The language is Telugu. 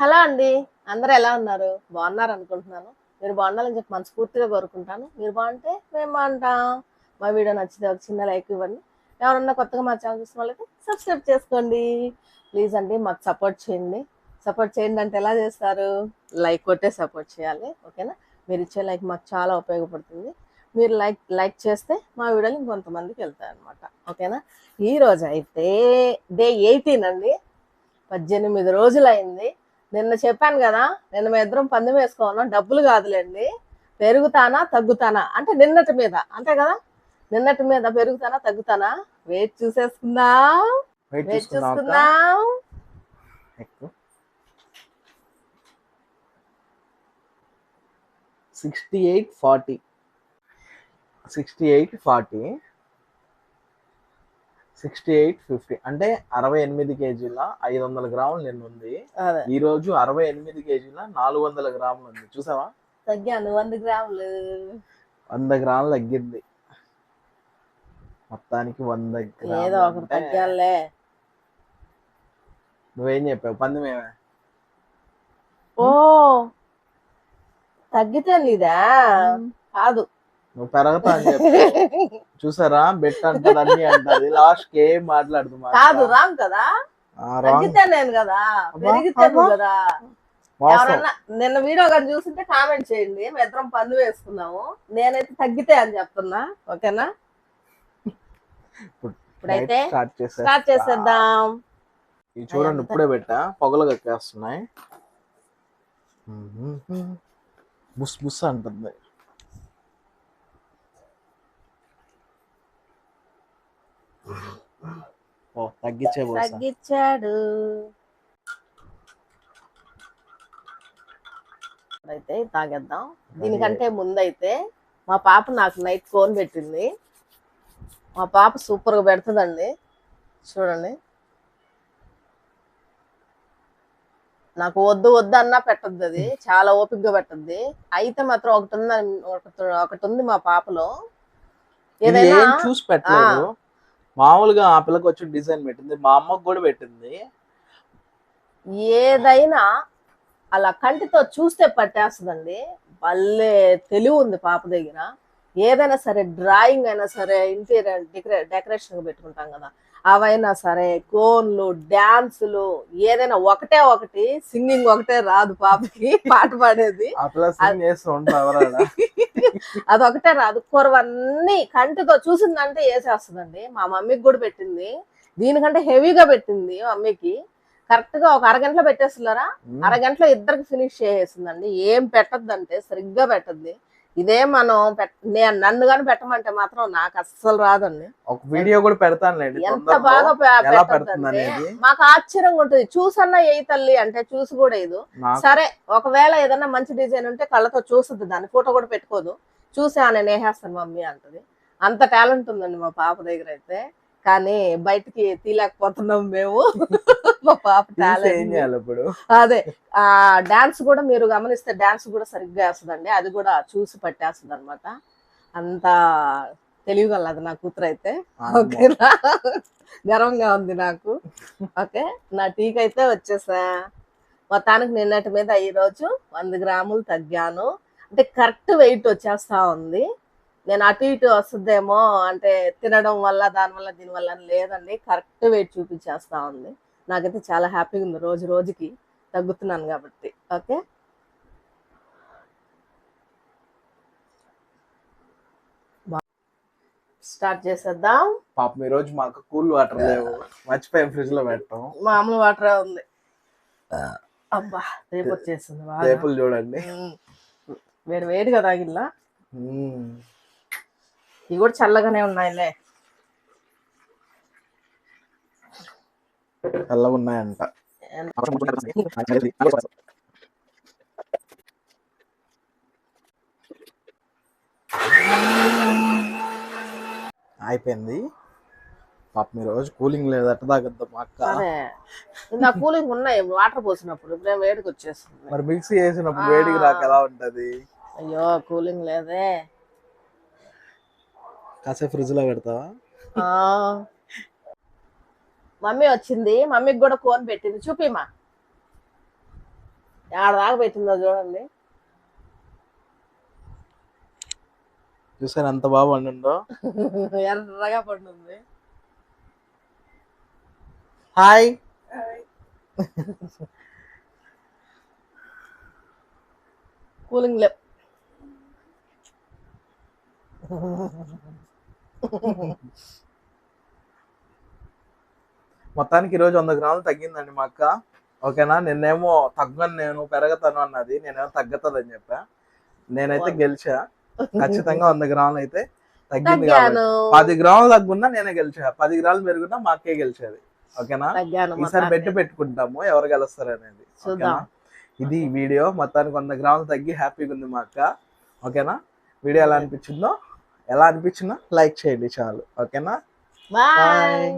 హలో అండి. అందరు ఎలా ఉన్నారు? బాగున్నారు అనుకుంటున్నాను. మీరు బాగుండాలని చెప్పి మనస్ఫూర్తిగా కోరుకుంటాను. మీరు బాగుంటే మేము బాగుంటాం. మా వీడియో నచ్చితే ఒక చిన్న లైక్ ఇవ్వండి. ఎవరన్నా కొత్తగా మా ఛానల్ చూసిన వాళ్ళకి సబ్స్క్రైబ్ చేసుకోండి. ప్లీజ్ అండి మాకు సపోర్ట్ చేయండి. సపోర్ట్ చేయండి అంటే ఎలా చేస్తారు? లైక్ కొట్టే సపోర్ట్ చేయాలి. ఓకేనా? మీరు ఇచ్చే లైక్ మాకు చాలా ఉపయోగపడుతుంది. మీరు లైక్ లైక్ చేస్తే మా వీడియోలు ఇంకొంతమందికి వెళ్తాయి అనమాట ఓకేనా? ఈ రోజు అయితే డే ఎయిటీన్ అండి. పద్దెనిమిది రోజులు అయింది నిన్న చెప్పాను కదా నిన్న మేము ఇద్దరం పందెం వేసుకోన్నాం డబ్బులు కాదులేండి. పెరుగుతానా తగ్గుతానా? అంటే నిన్నటి మీద. అంతే కదా? నిన్నటి మీద పెరుగుతానా తగ్గుతానా? వెయిట్ చూసేసుకుందాం. వెయిట్ చూసుకుందాం sixty eight forty. Sixty eight forty sixty eight fifty. అంటే అరవై ఎనిమిది కేజీల ఐదు వందల గ్రాములు నిన్న ఉంది ఈ రోజు అరవై ఎనిమిది కేజీల నాలుగు వందల గ్రాములు ఉంది. చూసావా? తగ్గాను వంద గ్రాములు. వంద గ్రాములు తగ్గింది. మొత్తానికి వంద ఏదో గ్రాములు ఒకటి తగ్గాలే. నువ్వేం చెప్పావు? పంది మేమే ఓ తగ్గితే నీదా? కాదు. నువ్వు పెరగతా అని చెప్పి. చూసారా? బెట్ అంటది అన్ని అంటది. లాస్ట్కి ఏం మాట్లాడదు మా అక్క. కాదు రాంగ్ కదా? ఆ, wrong. తగ్గితే నేను కదా. కదా. ఎవరన్నా నిన్న వీడియో కానీ చూస్తుంటే కామెంట్ చేయండి. మేము ఇద్దరం పందు వేసుకున్నాము. నేనైతే తగ్గితే అని చెప్తున్నా. ఓకేనా? ఇప్పుడైతే. స్టార్ట్ చేసేద్దాం. ఇవి చూడండి ఇప్పుడే పెట్టా. పొగలు కక్కేస్తున్నాయి. బుస్ బుస్ అంటుంది ఓ తగ్గించే తగ్గించాడు. అయితే తాగేద్దాం. దీనికంటే ముందైతే మా పాప నాకు నైట్ ఫోన్ పెట్టింది. మా పాప సూపర్గా పెడుతుందండి. చూడండి. నాకు వద్దు వద్దు అన్నా పెట్టద్దు అది. చాలా ఓపికగా పెట్టద్ది. అయితే మాత్రం ఒకటి ఉంది ఒకటి- ఉంది మా పాపలో. ఏదైనా చూసి పెట్టలేదు. మామూలుగా ఆ పిల్లకి వచ్చి డిజైన్ పెట్టింది మా అమ్మకు కూడా పెట్టింది. ఏదైనా అలా కంటితో చూస్తే పట్టేస్తుందండి. భలే తెలివి ఉంది పాప దగ్గర. ఏదైనా సరే డ్రాయింగ్ అయినా సరే ఇంటీరియర్ డెకరే డెకరేషన్ పెట్టుకుంటాం కదా. అవైనా సరే కోన్లు డాన్సులు ఏదైనా ఒకటే ఒకటి సింగింగ్ ఒకటే రాదు పాపకి పాట పాడేది. అదొకటే రాదు. కూరవన్నీ కంటితో చూసిందంటే వేసేస్తుందండి. మా మమ్మీకి కూడా పెట్టింది. దీనికంటే హెవీగా పెట్టింది మమ్మీకి. కరెక్ట్గా ఒక అరగంటలో పెట్టేస్తున్నారా? అరగంటలో ఇద్దరికి ఫినిష్ చేసేసిందండి ఏం పెట్టద్దంటే సరిగ్గా పెట్టద్ది. ఇదే మనం నేను నన్ను కానీ పెట్టమంటే మాత్రం నాకు అస్సలు రాదండి. ఒక వీడియో కూడా పెడతానులేండి ఎంత. బాగా మాకు ఆశ్చర్యంగా ఉంటుంది. చూసన్నా ఏ తల్లి అంటే చూసి కూడా ఇది సరే ఒకవేళ ఏదైనా మంచి డిజైన్ ఉంటే కళ్ళతో చూస్తుంది దాన్ని ఫోటో కూడా పెట్టుకోదు. చూసి "ఆ, నేను వేసేస్తాను మమ్మీ అంటది. అంత టాలెంట్ ఉందండి మా పాప దగ్గర అయితే. కానీ బయటికి తీయలేకపోతున్నాం మేము. మా పాప టాలెంట్ అదే ఆ డాన్స్ కూడా మీరు గమనిస్తే డాన్స్ కూడా సరిగ్గా వేస్తుందండి. అది కూడా చూసి పట్టేస్తుంది అనమాట అంత తెలియగలదు నా కూతురు అయితే. ఓకేనా? గర్వంగా ఉంది నాకు. ఓకే నా టీకి అయితే వచ్చేసా మొత్తానికి నిన్నటి మీద ఈ రోజు వంద గ్రాములు తగ్గాను. అంటే కరెక్ట్ వెయిట్ వచ్చేస్తా ఉంది. నేను అటు ఇటు వస్తుందేమో అంటే తినడం వల్ల దానివల్ల దీనివల్ల లేదండి. కరెక్ట్ వెయిట్ చూపించేస్తా ఉంది. నాకైతే చాలా హ్యాపీగా ఉంది. రోజు రోజుకి తగ్గుతున్నాను కాబట్టి. ఓకే? స్టార్ట్ చేసేద్దాం. పాపం ఈ రోజు మాకు కూల్ వాటర్ లేవు. మర్చిపోయాం ఫ్రిడ్జ్లో పెట్టాం. మామూలు వాటర్ ఉంది. అబ్బా రేపు వచ్చేసింది బాగా. టేపులు చూడండి. వేడి వేడిగా తాగిల్లా. ఇవి కూడా చల్లగానే ఉన్నాయిలే. చల్లగా ఉన్నాయంట. అయిపోయింది. పాపం రోజు కూలింగ్ లేదు ఎట్ట తాగద్దాం మా అక్క ఇందా కూలింగ్ ఉన్నాయి వాటర్ పోసినప్పుడు ఇప్పుడే వేడికి వచ్చేస్తుంది. మరి మిక్సీ చేసినప్పుడు వేడికి రాక ఎలా ఉంటది? అయ్యో కూలింగ్ లేదే. కాసేపు ఫ్రిడ్జ్లో పెడతావా? ఆ. మమ్మీ వచ్చింది. మమ్మీకి కూడా కోన్ పెట్టింది. చూపిమా దాకా పెట్టిందో చూడండి. చూసారు ఎంత బాగా వండిందో ఎర్రగా పండుంది. హాయ్ కూలింగ్ మొత్తానికి ఈరోజు వంద గ్రాములు తగ్గిందండి మా అక్క. ఓకేనా? నిన్నేమో తగ్గను నేను పెరగతాను అన్నది. నేనేమో తగ్గదని చెప్పా. నేనైతే గెలిచా. ఖచ్చితంగా వంద గ్రాములు అయితే తగ్గింది కాబట్టి. పది గ్రాములు తగ్గున్నా నేనే గెలిచా. పది గ్రాములు పెరుగున్నా మా అక్కే గెలిచేది. ఓకేనా? ఈసారి. బెట్టు పెట్టుకుంటాము. ఎవరు గెలుస్తారు అనేది ఇది వీడియో. మొత్తానికి వంద గ్రాములు తగ్గి హ్యాపీగా ఉంది మా అక్క. ఓకేనా? వీడియో ఎలా అనిపించిందో ఎలా అనిపించినా లైక్ చేయండి చాలు. ఓకేనా? బాయ్.